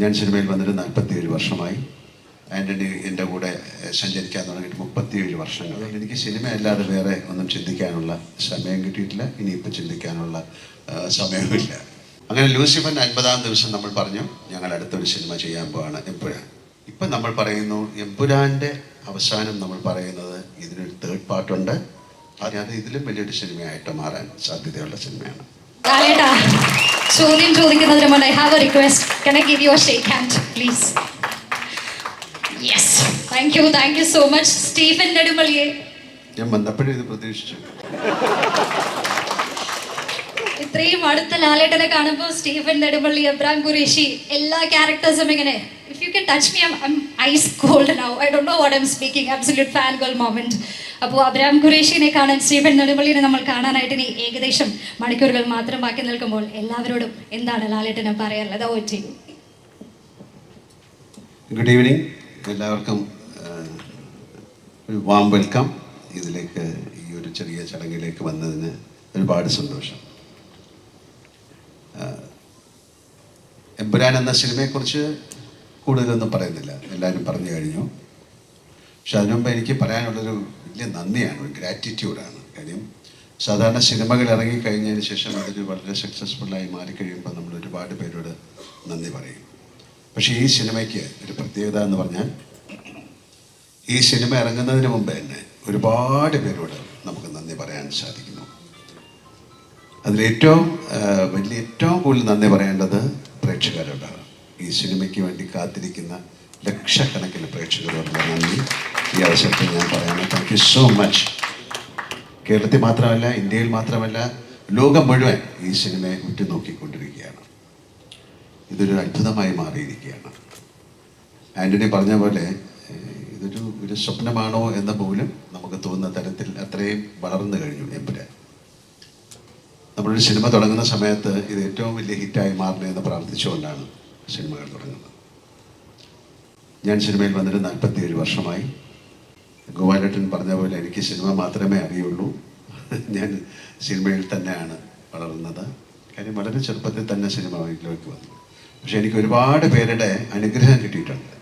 ഞാൻ സിനിമയിൽ വന്നിട്ട് നാൽപ്പത്തിയേഴ് വർഷമായി. ആന്റണി എന്റെ കൂടെ സഞ്ചരിക്കാൻ തുടങ്ങിയിട്ട് മുപ്പത്തിയേഴ് വർഷങ്ങൾ. എനിക്ക് സിനിമ അല്ലാതെ വേറെ ഒന്നും ചിന്തിക്കാനുള്ള സമയം കിട്ടിയിട്ടില്ല. ഇനിയിപ്പോൾ ചിന്തിക്കാനുള്ള സമയവുമില്ല. അങ്ങനെ ലൂസിഫൻ അൻപതാം ദിവസം നമ്മൾ പറഞ്ഞു ഞങ്ങൾ അടുത്തൊരു സിനിമ ചെയ്യാൻ പോവാണ്. എമ്പുരാൻ ഇപ്പം നമ്മൾ പറയുന്നു എമ്പുരാന്റെ അവസാനം നമ്മൾ പറയുന്നത് ഇതിനൊരു തേർഡ് പാർട്ടുണ്ട് അതിനകത്ത് ഇതിലും വലിയൊരു സിനിമയായിട്ട് മാറാൻ സാധ്യതയുള്ള സിനിമയാണ്. ചോദ്യം ചോദിക്കുന്നതിന് മുന്നേ I have a request can I give you a shake hand please yes thank you thank you so much Stephen നെടുമള്ളിയെ ഞാൻ വന്നപ്പോഴേ ഇത് പ്രതീക്ഷിച്ചു. ഇത്രയും അടുത്ത ലാലേട്ടനെ കാണുമ്പോൾ സ്റ്റീഫൻ നെടുമള്ളി എബ്രാം ഖുറേഷി എല്ലാ ക്യാരക്ടേഴ്സും ഇങ്ങനെ if you can touch me I ice cold now I do know what I'm speaking absolute fan girl moment അപ്പോൾ അബ്രാം ഖുറേഷിനെ കാണാൻ സ്റ്റീഫൻ നെടുമ്പള്ളിനെ നമ്മൾ കാണാനായിട്ട് ഇനി ഏകദേശം മണിക്കൂറുകൾ മാത്രം ബാക്കി നിൽക്കുമ്പോൾ എല്ലാവരോടും എന്താണ് ലാലേട്ടനെ പറയാനുള്ളത്? ഓ ചെയ്യും. ഗുഡ് ഈവനിങ് എല്ലാവർക്കും ഒരു വാം വെൽക്കം ഇതിലേക്ക് ഈ ഒരു ചെറിയ ചടങ്ങിലേക്ക് വന്നതിന് ഒരുപാട് സന്തോഷം. എബ്രാൻ എന്ന സിനിമയെക്കുറിച്ച് കൂടുതലൊന്നും പറയുന്നില്ല. എല്ലാവരും പറഞ്ഞു കഴിഞ്ഞു. പക്ഷെ അതിനുമുമ്പ് എനിക്ക് പറയാനുള്ളൊരു വലിയ നന്ദിയാണ് ഒരു ഗ്രാറ്റിറ്റ്യൂഡാണ് കാര്യം സാധാരണ സിനിമകൾ ഇറങ്ങി ഇറങ്ങിക്കഴിഞ്ഞതിന് ശേഷം അതൊരു വളരെ സക്സസ്ഫുള്ളായി മാറിക്കഴിയുമ്പോൾ നമ്മൾ ഒരുപാട് പേരോട് നന്ദി പറയും. പക്ഷേ ഈ സിനിമയ്ക്ക് ഒരു പ്രത്യേകത എന്ന് പറഞ്ഞാൽ ഈ സിനിമ ഇറങ്ങുന്നതിന് മുമ്പ് തന്നെ ഒരുപാട് പേരോട് നമുക്ക് നന്ദി പറയാൻ സാധിക്കുന്നു. അതിലേറ്റവും വലിയ ഏറ്റവും കൂടുതൽ നന്ദി പറയേണ്ടത് പ്രേക്ഷകരോടാണ്. ഈ സിനിമയ്ക്ക് വേണ്ടി കാത്തിരിക്കുന്ന ലക്ഷക്കണക്കിന് പ്രേക്ഷകരോടുള്ള നന്ദി. ഈ അവസരത്തിൽ ഞാൻ പറയാൻ താങ്ക് യു സോ മച്ച് കേരളത്തിൽ മാത്രമല്ല ഇന്ത്യയിൽ മാത്രമല്ല ലോകം മുഴുവൻ ഈ സിനിമയെ ഉറ്റുനോക്കിക്കൊണ്ടിരിക്കുകയാണ്. ഇതൊരു അത്ഭുതമായി മാറിയിരിക്കുകയാണ്. ആന്റണി പറഞ്ഞ പോലെ ഇതൊരു ഒരു സ്വപ്നമാണോ എന്ന പോലും നമുക്ക് തോന്നുന്ന തരത്തിൽ അത്രയും വളർന്നു കഴിഞ്ഞു എമ്പുരാൻ നമ്മളൊരു സിനിമ തുടങ്ങുന്ന സമയത്ത് ഇത് ഏറ്റവും വലിയ ഹിറ്റായി മാറണമെന്ന് പ്രാർത്ഥിച്ചുകൊണ്ടാണ് സിനിമകൾ തുടങ്ങുന്നത്. ഞാൻ സിനിമയിൽ വന്നിട്ട് നാൽപ്പത്തിയേഴ് വർഷമായി. ഗോപാലേട്ടൻ പറഞ്ഞ പോലെ എനിക്ക് സിനിമ മാത്രമേ അറിയുള്ളൂ. ഞാൻ സിനിമയിൽ തന്നെയാണ് വളർന്നത്. കാര്യം വളരെ ചെറുപ്പത്തിൽ തന്നെ സിനിമയിലേക്ക് വന്നു. പക്ഷെ എനിക്ക് ഒരുപാട് പേരുടെ അനുഗ്രഹം കിട്ടിയിട്ടുണ്ട്.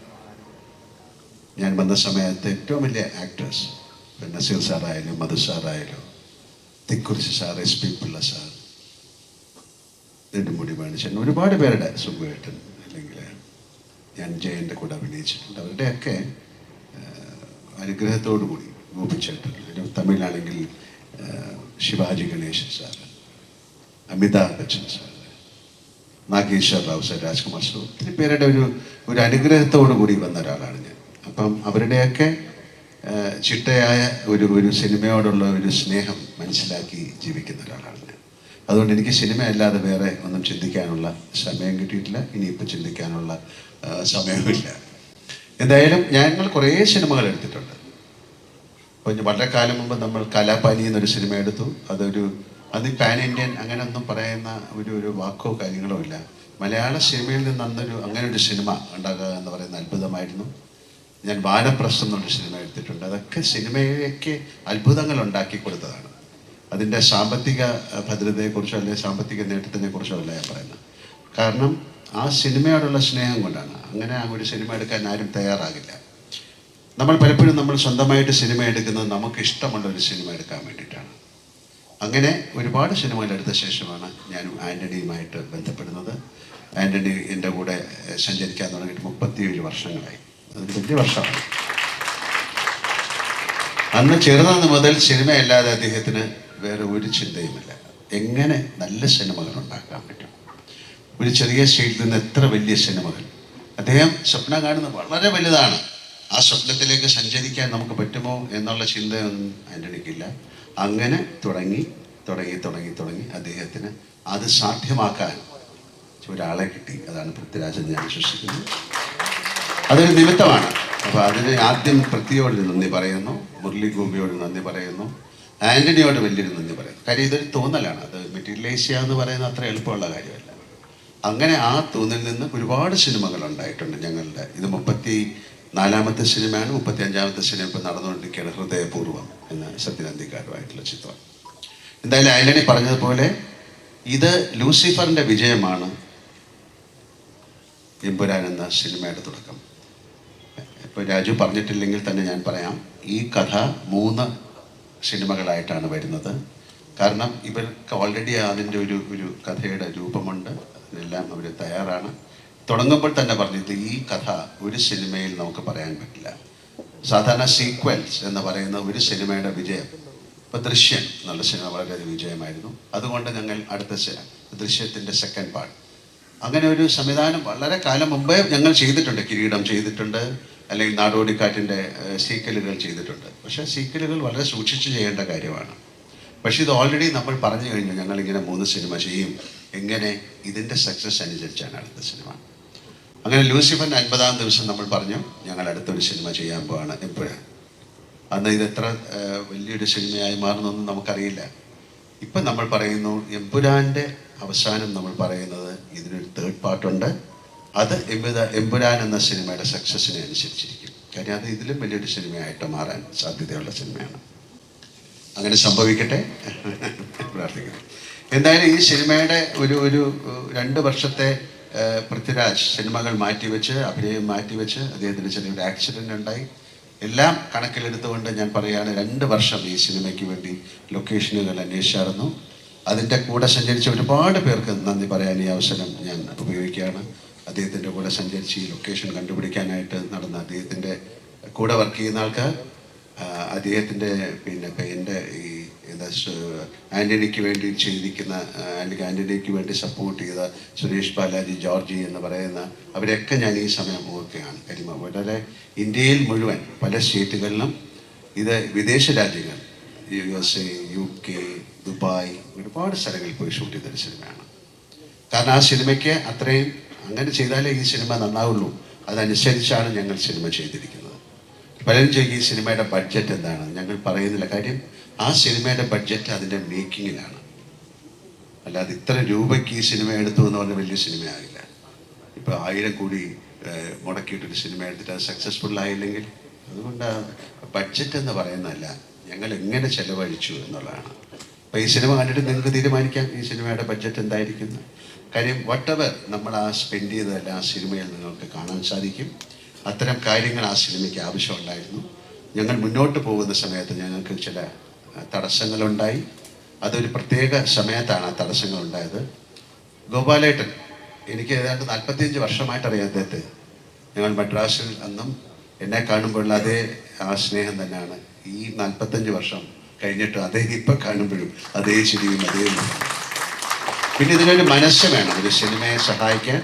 ഞാൻ വന്ന സമയത്ത് ഏറ്റവും വലിയ ആക്ടേഴ്സ് നസീർ സാറായാലും Madhu സാറായാലും Thikkurissy sir S P Pillai sir Nedumudi മേണിച്ചൻ ഒരുപാട് പേരുടെ അല്ലെങ്കിൽ ഞാൻ ജയന്റെ കൂടെ അഭിനയിച്ചിട്ടുണ്ട്. അവരുടെയൊക്കെ അനുഗ്രഹത്തോടു കൂടി ഗോപിച്ചേട്ടൻ ആഹ്, Sivaji Ganesan sir Amitabh Bachchan sir Nageshwar Rao sir Rajkumar sir ഒത്തിരി പേരുടെ ഒരു ഒരു അനുഗ്രഹത്തോടു കൂടി വന്ന ഒരാളാണ് ഞാൻ. അപ്പം അവരുടെയൊക്കെ ചിട്ടയായ ഒരു ഒരു സിനിമയോടുള്ള ഒരു സ്നേഹം മനസ്സിലാക്കി ജീവിക്കുന്ന ഒരാളാണ് അതുകൊണ്ട് എനിക്ക് സിനിമയല്ലാതെ വേറെ ഒന്നും ചിന്തിക്കാനുള്ള സമയം കിട്ടിയിട്ടില്ല. ഇനിയിപ്പോൾ ചിന്തിക്കാനുള്ള ആഹ്, സമയവുമില്ല എന്തായാലും ഞങ്ങൾ കുറേ സിനിമകൾ എടുത്തിട്ടുണ്ട്. അപ്പോൾ വളരെ കാലം മുമ്പ് നമ്മൾ കലാപാനി എന്നൊരു സിനിമ എടുത്തു. അതൊരു അത് പാൻ ഇന്ത്യൻ അങ്ങനെ ഒന്നും പറയുന്ന ഒരു ഒരു വാക്കോ കാര്യങ്ങളോ ഇല്ല. മലയാള സിനിമയിൽ നിന്ന് അന്നൊരു അങ്ങനെ ഒരു സിനിമ ഉണ്ടാകുക എന്ന് പറയുന്ന അത്ഭുതമായിരുന്നു. ഞാൻ വാനപ്രസ്ഥം എന്നൊരു സിനിമ എടുത്തിട്ടുണ്ട്. അതൊക്കെ സിനിമയ്ക്ക് അത്ഭുതങ്ങൾ ഉണ്ടാക്കി കൊടുത്തതാണ്. അതിന്റെ സാമ്പത്തിക ഭദ്രതയെക്കുറിച്ചോ അല്ലെങ്കിൽ സാമ്പത്തിക നേട്ടത്തിനെ കുറിച്ചോ അല്ല ഞാൻ പറയുന്നത്. കാരണം ആ സിനിമയോടുള്ള സ്നേഹം കൊണ്ടാണ്. അങ്ങനെ ഒരു സിനിമ എടുക്കാൻ ആരും തയ്യാറാകില്ല. നമ്മൾ പലപ്പോഴും നമ്മൾ സ്വന്തമായിട്ട് സിനിമ എടുക്കുന്നത് നമുക്ക് ഇഷ്ടമുള്ള ഒരു സിനിമ എടുക്കാൻ വേണ്ടിയിട്ടാണ്. അങ്ങനെ ഒരുപാട് സിനിമകൾ എടുത്ത ശേഷമാണ് ഞാനും ആന്റണിയുമായിട്ട് ബന്ധപ്പെടുന്നത്. ആന്റണി എന്റെ കൂടെ സഞ്ചരിക്കാൻ തുടങ്ങിയിട്ട് മുപ്പത്തിയേഴ് വർഷങ്ങളായി. അതൊരു വലിയ വർഷമാണ്. അന്ന് ചെറുതെന്ന് മുതൽ സിനിമയല്ലാതെ അദ്ദേഹത്തിന് വേറെ ഒരു ചിന്തയുമില്ല. എങ്ങനെ നല്ല സിനിമകൾ ഉണ്ടാക്കാൻ പറ്റും? ഒരു ചെറിയ ശൈലിയിൽ നിന്ന് എത്ര വലിയ സിനിമകൾ. അദ്ദേഹം സ്വപ്നം കാണുന്നത് വളരെ വലുതാണ്. ആ സ്വപ്നത്തിലേക്ക് സഞ്ചരിക്കാൻ നമുക്ക് പറ്റുമോ എന്നുള്ള ചിന്തയൊന്നും ആന്റണിക്കില്ല അങ്ങനെ തുടങ്ങി തുടങ്ങി തുടങ്ങി തുടങ്ങി അദ്ദേഹത്തിന് അത് സാധ്യമാക്കാൻ ഒരാളെ കിട്ടി. അതാണ് പൃഥ്വിരാജൻ ഞാൻ വിശ്വസിക്കുന്നത്. അതൊരു നിമിത്തമാണ്. അപ്പോൾ അതിന് ആദ്യം പൃഥ്വിയോട് നന്ദി പറയുന്നു മുരളി ഗോപിയോട് നന്ദി പറയുന്നു ആന്റണിയോട് വലിയൊരു നന്ദി പറയുന്നു. കാര്യം ഇതൊരു തോന്നലാണ്. അത് മെറ്റീരിയലൈസ് ചെയ്യുക എന്ന് പറയുന്നത് അത്ര എളുപ്പമുള്ള കാര്യമല്ല. അങ്ങനെ ആ തോന്നിൽ നിന്ന് ഒരുപാട് സിനിമകൾ ഉണ്ടായിട്ടുണ്ട് ഞങ്ങളുടെ. ഇത് മുപ്പത്തി നാലാമത്തെ സിനിമയാണ് മുപ്പത്തി അഞ്ചാമത്തെ സിനിമ ഇപ്പം നടന്നുകൊണ്ടിരിക്കുകയാണ് ഹൃദയപൂർവം എന്ന സത്യനന്ദിക്കാരുമായിട്ടുള്ള ചിത്രം. എന്തായാലും ആന്റണി പറഞ്ഞതുപോലെ ഇത് ലൂസിഫറിന്റെ വിജയമാണ്. എമ്പുരാൻ എന്ന സിനിമയുടെ തുടക്കം. ഇപ്പോൾ രാജു പറഞ്ഞിട്ടില്ലെങ്കിൽ തന്നെ ഞാൻ പറയാം ഈ കഥ മൂന്ന് സിനിമകളായിട്ടാണ് വരുന്നത്. കാരണം ഇവർക്ക് ഓൾറെഡി അതിന്റെ ഒരു ഒരു കഥയുടെ രൂപമുണ്ട്. അതിനെല്ലാം അവർ തയ്യാറാണ്. തുടങ്ങുമ്പോൾ തന്നെ പറഞ്ഞത് ഈ കഥ ഒരു സിനിമയിൽ നമുക്ക് പറയാൻ പറ്റില്ല. സാധാരണ സീക്വൽസ് എന്ന് പറയുന്ന ഒരു സിനിമയുടെ വിജയം ഇപ്പോൾ ദൃശ്യം എന്നുള്ള സിനിമ വളരെ വിജയമായിരുന്നു. അതുകൊണ്ട് ഞങ്ങൾ അടുത്ത ദൃശ്യത്തിന്റെ സെക്കൻഡ് പാർട്ട് അങ്ങനെ ഒരു സംവിധാനം വളരെ കാലം മുമ്പേ ഞങ്ങൾ ചെയ്തിട്ടുണ്ട്. കിരീടം ചെയ്തിട്ടുണ്ട്. അല്ലെങ്കിൽ നാടോടിക്കാറ്റിന്റെ സീക്കലുകൾ ചെയ്തിട്ടുണ്ട്. പക്ഷേ സീക്കലുകൾ വളരെ സൂക്ഷിച്ച് ചെയ്യേണ്ട കാര്യമാണ്. പക്ഷേ ഇത് ഓൾറെഡി നമ്മൾ പറഞ്ഞു കഴിഞ്ഞു ഞങ്ങളിങ്ങനെ മൂന്ന് സിനിമ ചെയ്യും. എങ്ങനെ? ഇതിന്റെ സക്സസ് അനുസരിച്ചാണ് അടുത്ത സിനിമ. അങ്ങനെ ലൂസിഫറിന്റെ അൻപതാം ദിവസം നമ്മൾ പറഞ്ഞു ഞങ്ങൾ അടുത്തൊരു സിനിമ ചെയ്യാൻ പോവാണ് എപ്പോഴാണ് അന്ന് ഇത് എത്ര വലിയൊരു സിനിമയായി മാറുന്നൊന്നും നമുക്കറിയില്ല. ഇപ്പം നമ്മൾ പറയുന്നു എമ്പുരാന്റെ അവസാനം നമ്മൾ പറയുന്നത് ഇതിനൊരു തേർഡ് പാർട്ടുണ്ട് അത് എമ്പുത എമ്പുരാൻ എന്ന സിനിമയുടെ സക്സസ്സിനെ അനുസരിച്ചിരിക്കും. കാര്യം അത് ഇതിലും വലിയൊരു സിനിമയായിട്ട് മാറാൻ സാധ്യതയുള്ള സിനിമയാണ്. അങ്ങനെ സംഭവിക്കട്ടെ. പ്രാർത്ഥിക്കുന്നു. എന്തായാലും ഈ സിനിമയുടെ ഒരു ഒരു രണ്ട് വർഷത്തെ പൃഥ്വിരാജ് സിനിമകൾ മാറ്റിവെച്ച് അഭിനയം മാറ്റിവെച്ച് അദ്ദേഹത്തിന് ചെറിയൊരു ആക്സിഡന്റ് ഉണ്ടായി. എല്ലാം കണക്കിലെടുത്തുകൊണ്ട് ഞാൻ പറയുകയാണ് രണ്ട് വർഷം ഈ സിനിമയ്ക്ക് വേണ്ടി ലൊക്കേഷനുകൾ അന്വേഷിച്ചായിരുന്നു. അതിന്റെ കൂടെ സഞ്ചരിച്ച ഒരുപാട് പേർക്ക് നന്ദി പറയാൻ ഈ അവസരം ഞാൻ ഉപയോഗിക്കുകയാണ്. അദ്ദേഹത്തിന്റെ കൂടെ സഞ്ചരിച്ച് ഈ ലൊക്കേഷൻ കണ്ടുപിടിക്കാനായിട്ട് നടന്ന അദ്ദേഹത്തിന്റെ കൂടെ വർക്ക് ചെയ്യുന്ന ആൾക്കാർ അദ്ദേഹത്തിന്റെ പിന്നെ പെയിന്റെ ഈ എന്താ ആന്റണിക്ക് വേണ്ടി ചെയ്തിരിക്കുന്ന അല്ലെങ്കിൽ ആന്റണിക്ക് വേണ്ടി സപ്പോർട്ട് ചെയ്ത സുരേഷ് ബാലാജി ജോർജി എന്ന് പറയുന്ന അവരെയൊക്കെ ഞാൻ ഈ സമയം ഓർക്കുകയാണ്. കരിമ വളരെ ഇന്ത്യയിൽ മുഴുവൻ പല സ്റ്റേറ്റുകളിലും ഇത് വിദേശ രാജ്യങ്ങൾ U S A U K Dubai ഒരുപാട് സ്ഥലങ്ങളിൽ പോയി ഷൂട്ട് ചെയ്തൊരു സിനിമയാണ്. കാരണം ആ സിനിമയ്ക്ക് അത്രയും അങ്ങനെ ചെയ്താലേ ഈ സിനിമ നന്നാവുള്ളൂ. അതനുസരിച്ചാണ് ഞങ്ങൾ സിനിമ ചെയ്തിരിക്കുന്നത്. ഈ സിനിമയുടെ ബഡ്ജറ്റ് എന്താണ്? ഞങ്ങൾ പറയുന്നില്ല. കാര്യം ആ സിനിമയുടെ ബഡ്ജറ്റ് അതിന്റെ മേക്കിങ്ങിലാണ് അല്ലാതെ ഇത്ര രൂപയ്ക്ക് ഈ സിനിമ എടുത്തു എന്ന് പറഞ്ഞ വലിയ സിനിമയാകില്ല ഇപ്പോൾ ആയിരം കോടി മുടക്കിയിട്ടൊരു സിനിമ എടുത്തിട്ട് അത് സക്സസ്ഫുൾ ആയില്ലെങ്കിൽ അതുകൊണ്ട് ബഡ്ജറ്റ് എന്ന് പറയുന്നതല്ല. ഞങ്ങൾ എങ്ങനെ ചെലവഴിച്ചു എന്നുള്ളതാണ്. അപ്പോൾ ഈ സിനിമ കണ്ടിട്ട് നിങ്ങൾക്ക് തീരുമാനിക്കാം. ഈ സിനിമയുടെ ബഡ്ജറ്റ് എന്തായിരിക്കുന്നു? കാര്യം വട്ടവർ നമ്മൾ ആ സ്പെൻഡ് ചെയ്തതല്ല ആ സിനിമയിൽ നിങ്ങൾക്ക് കാണാൻ സാധിക്കും. അത്തരം കാര്യങ്ങൾ ആ സിനിമയ്ക്ക് ആവശ്യമുണ്ടായിരുന്നു. ഞങ്ങൾ മുന്നോട്ട് പോകുന്ന സമയത്ത് ഞങ്ങൾക്ക് ചില തടസ്സങ്ങളുണ്ടായി. അതൊരു പ്രത്യേക സമയത്താണ് ആ തടസ്സങ്ങൾ ഉണ്ടായത് ഗോപാലേട്ടൻ എനിക്ക് ഏതാണ്ട് നാൽപ്പത്തിയഞ്ച് വർഷമായിട്ട് അറിയാം അദ്ദേഹത്തെ. ഞങ്ങൾ മദ്രാസിൽ അന്നും എന്നെ കാണുമ്പോഴുള്ള അതേ ആ സ്നേഹം തന്നെയാണ്. ഈ നാൽപ്പത്തഞ്ച് വർഷം കഴിഞ്ഞിട്ട് അതേ ഇപ്പം കാണുമ്പോഴും അതേ ചിരിയും അതേ. പിന്നെ ഇതിനൊരു മനസ്സ് വേണം ഒരു സിനിമയെ സഹായിക്കാൻ.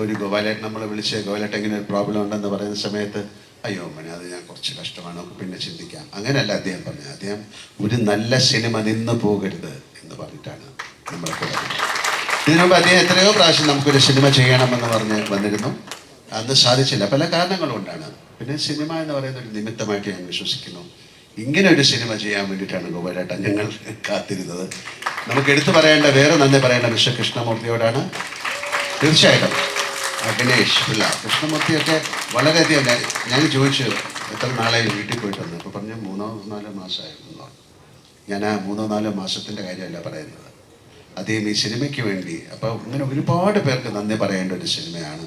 ഒരു ഗോപാലേട്ടൻ നമ്മളെ വിളിച്ച് ഗോപാലേട്ടൻ ഇങ്ങനെ ഒരു പ്രോബ്ലം ഉണ്ടെന്ന് പറയുന്ന സമയത്ത് അയ്യോ മണി അത് ഞാൻ കുറച്ച് കഷ്ടമാണ് പിന്നെ ചിന്തിക്കാം. അങ്ങനെയല്ല അദ്ദേഹം പറഞ്ഞത്. അദ്ദേഹം ഒരു നല്ല സിനിമ നിന്ന് പോകരുത് എന്ന് പറഞ്ഞിട്ടാണ് നമ്മളെ കൂടെ ഇതിനു മുമ്പ് അദ്ദേഹം എത്രയോ പ്രാവശ്യം നമുക്കൊരു സിനിമ ചെയ്യണമെന്ന് പറഞ്ഞ് വന്നിരുന്നു. അന്ന് സാധിച്ചില്ല. പല കാരണങ്ങളുണ്ടാണ് പിന്നെ സിനിമ എന്ന് പറയുന്ന ഒരു നിമിത്തമായിട്ട് ഞാൻ വിശ്വസിക്കുന്നു. ഇങ്ങനെ ഒരു സിനിമ ചെയ്യാൻ വേണ്ടിയിട്ടാണ് ഗോപാലേട്ടൻ ഞങ്ങൾ കാത്തിരുന്നത്. നമുക്ക് എടുത്തു പറയേണ്ട വേറെ നന്ദി പറയേണ്ട മിസ്റ്റർ കൃഷ്ണമൂർത്തിയോടാണ് തീർച്ചയായിട്ടും. ഗണേഷ് പിള്ള കൃഷ്ണമൂർത്തിയൊക്കെ വളരെയധികം ഞാൻ ചോദിച്ചു എത്ര നാളായി വീട്ടിൽ പോയിട്ട് വന്നു അപ്പോൾ പറഞ്ഞു മൂന്നോ നാലോ മാസമായിരുന്നു. ഞാൻ ആ മൂന്നോ നാലോ മാസത്തിന്റെ കാര്യമല്ല പറയുന്നത്. അദ്ദേഹം ഈ സിനിമയ്ക്ക് വേണ്ടി. അപ്പോൾ ഇങ്ങനെ ഒരുപാട് പേർക്ക് നന്ദി പറയേണ്ട ഒരു സിനിമയാണ്.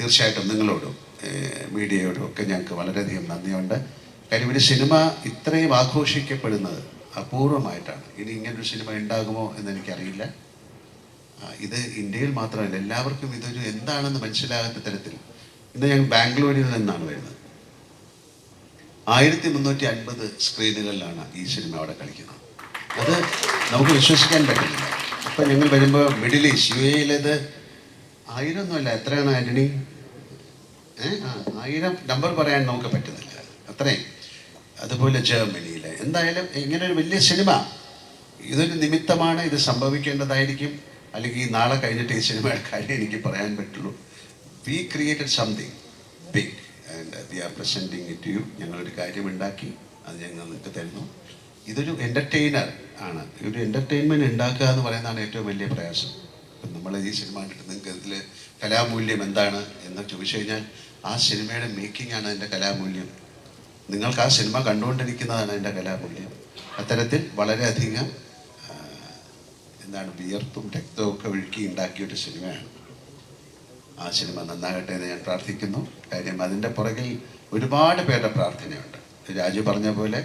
തീർച്ചയായിട്ടും നിങ്ങളോടും മീഡിയയോടും ഒക്കെ ഞങ്ങൾക്ക് വളരെയധികം നന്ദിയുണ്ട്. കാര്യം ഒരു സിനിമ ഇത്രയും ആഘോഷിക്കപ്പെടുന്നത് അപൂർവമായിട്ടാണ്. ഇനി ഇങ്ങനൊരു സിനിമ ഉണ്ടാകുമോ എന്ന് എനിക്കറിയില്ല. ആ, ഇത് ഇന്ത്യയിൽ മാത്രമല്ല എല്ലാവർക്കും ഇതൊരു എന്താണെന്ന് മനസ്സിലാകാത്ത തരത്തിൽ ഇന്ന് ഞാൻ ബാംഗ്ലൂരിൽ നിന്നാണ് വരുന്നത്. ആയിരത്തി മുന്നൂറ്റി അൻപത് സ്ക്രീനുകളിലാണ് ഈ സിനിമ അവിടെ കളിക്കുന്നത്. അത് നമുക്ക് വിശ്വസിക്കാൻ പറ്റില്ല. അപ്പൊ ഞങ്ങൾ വരുമ്പോൾ മിഡിൽ ഈസ്റ്റ് യു എയിലേത് ഒന്നുമല്ല എത്രയാണ് ആന്റണി? ഏ ആ ആയിരം നമ്പർ പറയാൻ നമുക്ക് പറ്റുന്നില്ല. അത്രയും. അതുപോലെ ജർമ്മനിയിൽ എന്തായാലും ഇങ്ങനെ ഒരു വലിയ സിനിമ. ഇതൊരു നിമിത്തമാണ് ഇത് സംഭവിക്കേണ്ടതായിരിക്കും. അല്ലെങ്കിൽ നാളെ കഴിഞ്ഞിട്ട് ഈ സിനിമയുടെ കാര്യം എനിക്ക് പറയാൻ പറ്റുള്ളൂ. We created something big and we are presenting it you ഞങ്ങളൊരു കാര്യം ഉണ്ടാക്കി അത് ഞങ്ങൾ നിങ്ങൾക്ക് തരുന്നു. ഇതൊരു എന്റർടൈനർ ആണ്. ഒരു എന്റർടൈൻമെന്റ് ഉണ്ടാക്കുക എന്ന് പറയുന്നതാണ് ഏറ്റവും വലിയ പ്രയാസം. ഇപ്പം നമ്മൾ ഈ സിനിമ കണ്ടിട്ട് നിങ്ങൾക്ക് ഇതിൽ കലാമൂല്യം എന്താണ് എന്ന് ചോദിച്ചു കഴിഞ്ഞാൽ ആ സിനിമയുടെ മേക്കിംഗ് ആണ് അതിന്റെ കലാമൂല്യം. നിങ്ങൾക്ക് ആ സിനിമ കണ്ടുകൊണ്ടിരിക്കുന്നതാണ് അതിന്റെ കലാമൂല്യം. അത്തരത്തിൽ വളരെയധികം ആ, എന്താണ് വിയർപ്പും രക്തവും ഒക്കെ ഒഴുക്കി ഉണ്ടാക്കിയ ഒരു സിനിമയാണ്. ആ സിനിമ നന്നാകട്ടെ എന്ന് ഞാൻ പ്രാർത്ഥിക്കുന്നു. കാര്യം അതിന്റെ പുറകിൽ ഒരുപാട് പേരുടെ പ്രാർത്ഥനയുണ്ട്. രാജു പറഞ്ഞ പോലെ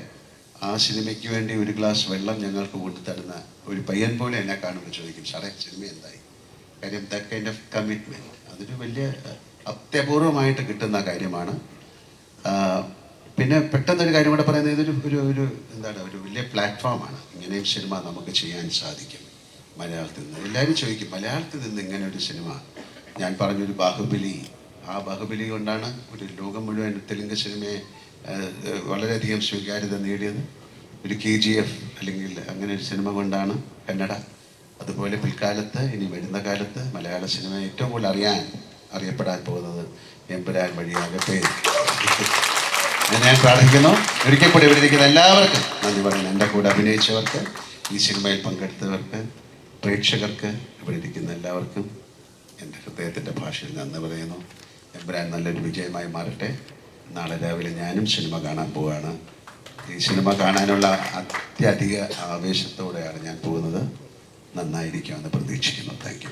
ആ സിനിമയ്ക്ക് വേണ്ടി ഒരു ഗ്ലാസ് വെള്ളം ഞങ്ങൾക്ക് കൊണ്ടുതരുന്ന ഒരു പയ്യൻ പോലെ എന്നെ കാണുമ്പോൾ ചോദിക്കും സാറേ സിനിമ എന്തായി? കാര്യം ദ കൈൻഡ് ഓഫ് കമ്മിറ്റ്മെന്റ് അതൊരു വലിയ അത്യപൂർവമായിട്ട് കിട്ടുന്ന കാര്യമാണ്. പിന്നെ പെട്ടെന്നൊരു കാര്യം കൂടെ പറയുന്നത് ഇതൊരു ഒരു ഒരു എന്താണ് ഒരു വലിയ പ്ലാറ്റ്ഫോമാണ് ഇങ്ങനെയും സിനിമ നമുക്ക് ചെയ്യാൻ സാധിക്കും. മലയാളത്തിൽ നിന്ന്. എല്ലാവരും ചോദിക്കും മലയാളത്തിൽ നിന്ന് ഇങ്ങനെ ഒരു സിനിമ? ഞാൻ പറഞ്ഞൊരു ബാഹുബലി. ആ ബാഹുബലി കൊണ്ടാണ് ഒരു ലോകം മുഴുവൻ തെലുങ്ക് സിനിമയെ വളരെയധികം സ്വീകാര്യത നേടിയത്. ഒരു കെ ജി എഫ് അല്ലെങ്കിൽ അങ്ങനെ ഒരു സിനിമ കൊണ്ടാണ് കന്നഡ. അതുപോലെ പിൽക്കാലത്ത് ഇനി വരുന്ന കാലത്ത് മലയാള സിനിമ ഏറ്റവും കൂടുതൽ അറിയാൻ അറിയപ്പെടാൻ പോകുന്നത് എമ്പുരാൻ വഴിയാകട്ടെ. ഞാൻ പ്രാർത്ഥിക്കുന്നു. ഒരിക്കൽ കൂടി ഇവിടെ ഇരിക്കുന്ന എല്ലാവർക്കും നന്ദി പറയുന്നു. എന്റെ കൂടെ അഭിനയിച്ചവർക്ക് ഈ സിനിമയിൽ പങ്കെടുത്തവർക്ക് പ്രേക്ഷകർക്ക് ഇവിടെ ഇരിക്കുന്ന എല്ലാവർക്കും എന്റെ ഹൃദയത്തിന്റെ ഭാഷയിൽ നന്ദി പറയുന്നു. എബ്രാൻ നല്ലൊരു വിജയമായി മാറട്ടെ. നാളെ രാവിലെ ഞാനും സിനിമ കാണാൻ പോവുകയാണ്. ഈ സിനിമ കാണാനുള്ള അത്യധിക ആവേശത്തോടെയാണ് ഞാൻ പോകുന്നത്. നന്നായിരിക്കുമെന്ന് പ്രതീക്ഷിക്കുന്നു. താങ്ക്